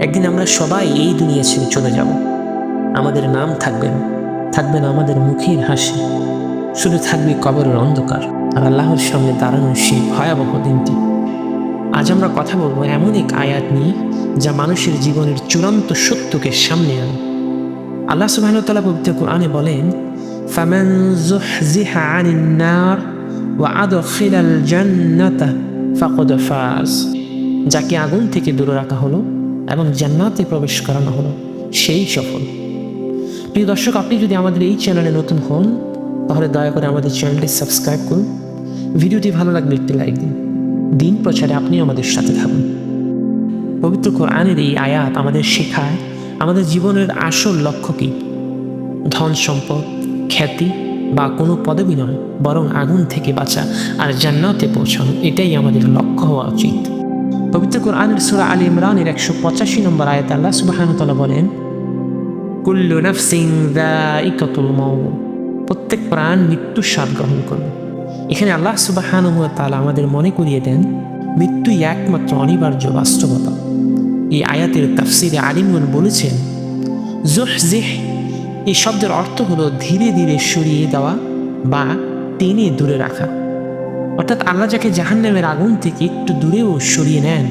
একদিন আমরা সবাই এই দুনিয়া ছেড়ে চলে যাব। আমাদের নাম থাকবে না। থাকবে না আমাদের মুখের হাসি। শুধু থাকবে কবরের অন্ধকার আর আল্লাহর সামনে দাঁড়ানোর সেই ভয়াবহ দিনটি। আজ আমরা কথা বলব এমন এক আয়াত নিয়ে যা মানুষের জীবনের চূড়ান্ত সত্যকে সামনে আনে। আল্লাহ সুবাহতাল্লাহ পবিত্র কোরআনে বলেন, ফামান জুহজিহা আনিন নার ওয়া আদখিলাল জান্নাতা ফাকদ ফাজ। যাকে আগুন থেকে দূরে রাখা হলো এবং জান্নাতে প্রবেশ করানো হলো সেই সফল। প্রিয় দর্শক, আপনি যদি আমাদের এই চ্যানেলে নতুন হন, তাহলে দয়া করে আমাদের চ্যানেলটি সাবস্ক্রাইব করুন। ভিডিওটি ভালো লাগলে একটি লাইক দিন। দিন প্রচারে আপনি আমাদের সাথে থাকুন। পবিত্র কোরআনের এই আয়াত আমাদের শেখায়, আমাদের জীবনের আসল লক্ষ্য কী? ধন সম্পদ, খ্যাতি বা কোনো পদবি নয় বরং আগুন থেকে বাঁচা আর জান্নাতে পৌঁছানো, এটাই আমাদের লক্ষ্য হওয়া উচিত। পবিত্র কোরআনের সুরা আলী ইমরানের একশো পঁচাশি নম্বর আয়াত আল্লাহ সুবাহানুতলা বলেন, কুল্লু নাফসিং দাইকাতুল মাউত। প্রত্যেক প্রাণ মৃত্যুর স্বাদ গ্রহণ করবে। এখানে আল্লাহ সুবাহানু তালা আমাদের মনে করিয়ে দেন, মৃত্যুই একমাত্র অনিবার্য বাস্তবতা। এই আয়াতের তাফসিরে আলিমগণ বলেছেন, জুহজিহ এই শব্দের অর্থ হলো ধীরে ধীরে সরিয়ে দেওয়া বা টেনে দূরে রাখা। অর্থাৎ আল্লাহ যাকে জাহান্নামের আগুন থেকে একটু দূরেও সরিয়ে নেন,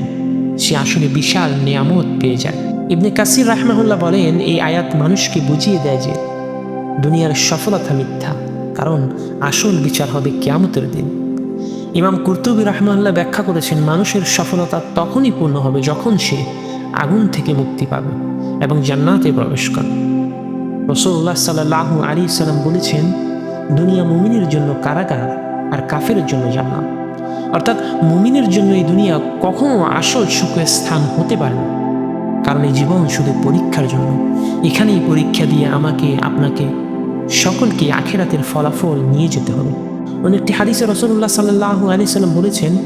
সে আসলে বিশাল নিয়ামত পেয়ে যায়। ইবনে কাসির রাহমাহুল্লাহ বলেন, এই আয়াত মানুষকে বুঝিয়ে দেয় যে দুনিয়ার সফলতা মিথ্যা, কারণ আসল বিচার হবে কেয়ামতের দিন। ইমাম কুর্তুবী রহমাল্লাহ ব্যাখ্যা করেছেন, মানুষের সফলতা তখনই পূর্ণ হবে যখন সে আগুন থেকে মুক্তি পাবে এবং জান্নাতে প্রবেশ করে রসুল্লাহ সাল্লাহ আলী সাল্লাম বলেছেন, দুনিয়া মুমিনের জন্য কারাগার কাফের জন্য জান্নাত। অর্থাৎ মুমিনের জন্য এই দুনিয়া কখনো আসল সুখের স্থান হতে পারে না। কারণ এই জীবন শুধু পরীক্ষার জন্য। এখানেই পরীক্ষা দিয়ে আমাকে, আপনাকে, সকলকে আখেরাতের ফলাফল নিয়ে যেতে হবে। অন্য একটি হাদিসে রসুল্লাহ সাল্লাহ আলি সাল্লাম বলেছেন,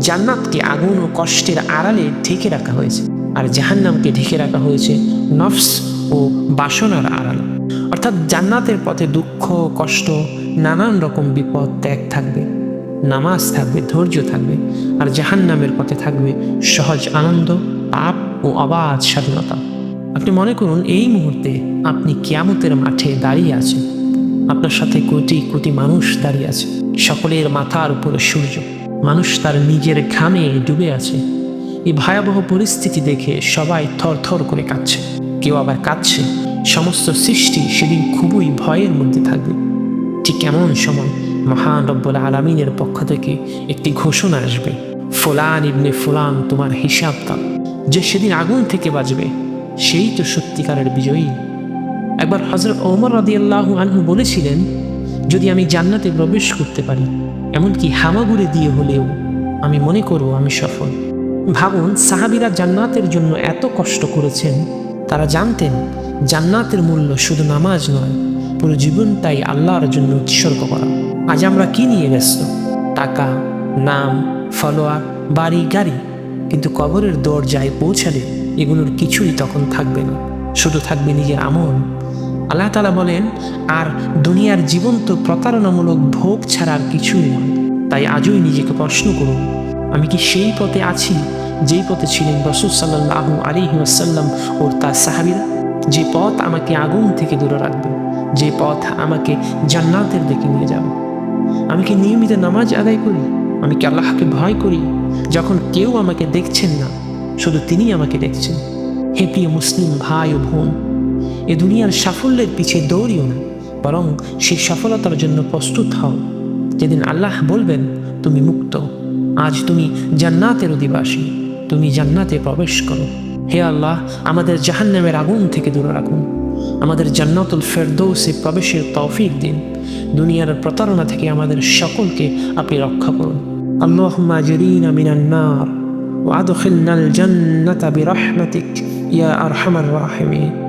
জান্নাতকে আগুন ও কষ্টের আড়ালে ঢেকে রাখা হয়েছে, আর জাহান্নামকে ঢেকে রাখা হয়েছে নফস ও বাসনার আড়াল। অর্থাৎ জান্নাতের পথে দুঃখ, কষ্ট নানান রকম বিপদ ত্যাগ থাকবে, নামাজ থাকবে, ধৈর্য থাকবে, আর জাহান্নামের পথে থাকবে সহজ আনন্দ, পাপ ও অবাধ স্বাধীনতা। আপনি মনে করুন, এই মুহূর্তে আপনি কিয়ামতের মাঠে দাঁড়িয়ে আছেন। আপনার সাথে কোটি কোটি মানুষ দাঁড়িয়ে আছে। সকলের মাথার উপরে সূর্য। মানুষ তার নিজের ঘামে ডুবে আছে। এই ভয়াবহ পরিস্থিতি দেখে সবাই থর থর করে কাঁদছে। কেউ আবার কাঁদছে। সমস্ত সৃষ্টি সেদিন খুবই ভয়ের মধ্যে থাকবে। ঠিক এমন সময়? মহান রব্বুল আলমিনের পক্ষ থেকে একটি ঘোষণা আসবে। ফুলান ইবনে ফুলান, তোমার হিসাব দাও। যে সেদিন আগুন থেকে বাজবে সেই তো সত্যিকারের বিজয়ী। একবার হজরত ওমর রাদিয়াল্লাহু আনহু বলেছিলেন, যদি আমি জান্নাতে প্রবেশ করতে পারি, এমনকি হামাগুড়ি দিয়ে হলেও আমি মনে করব আমি সফল। ভাবুন, সাহাবিরা জান্নাতের জন্য এত কষ্ট করেছেন। তারা জানতেন, জান্নাতের মূল্য শুধু নামাজ নয় পুরো জীবনটাই আল্লাহর জন্য উৎসর্গ করা। আজ আমরা কি নিয়ে ব্যস্ত? টাকা, নাম ফলোয়ার বাড়ি, গাড়ি। কিন্তু কবরের দরজায় পৌঁছালে এগুলোর কিছুই তখন থাকবে না। শুধু থাকবে নিজের আমল। আল্লাহ তালা বলেন, আর দুনিয়ার জীবন্ত প্রতারণামূলক ভোগ ছাড়া আর কিছুই নয়। তাই আজই নিজেকে প্রশ্ন করুন, আমি কি সেই পথে আছি, যেই পথে ছিলেন রসুল সাল্লাহ আলী ওয়াসাল্লাম ও তার সাহাবিরা? যে পথ আমাকে আগুন থেকে দূরে রাখবে। যে পথ আমাকে জান্নাতের দিকে নিয়ে যাবে। আমি কি নিয়মিত নামাজ আদায় করি? আমি কি আল্লাহকে ভয় করি? যখন কেউ আমাকে দেখছেন না, শুধু তিনি আমাকে দেখছেন। হে প্রিয় মুসলিম ভাই ও বোন, এ দুনিয়ার সাফল্যের পিছিয়ে দৌড়িও না, বরং সেই সফলতার জন্য প্রস্তুত হও। যেদিন আল্লাহ বলবেন, তুমি মুক্ত আজ তুমি জান্নাতের অধিবাসী, তুমি জান্নাতে প্রবেশ করো। হে আল্লাহ, আমাদের জাহান্নামের আগুন থেকে দূরে রাখুন। আমাদের জান্নাতুল ফেরদৌসে প্রবেশের তৌফিক দিন দুনিয়ার প্রতারণা থেকে আমাদের সকলকে আপনি রক্ষা করুন اللهم اجرينا من النار وادخلنا الجنة برحمتك يا أرحم الراحمين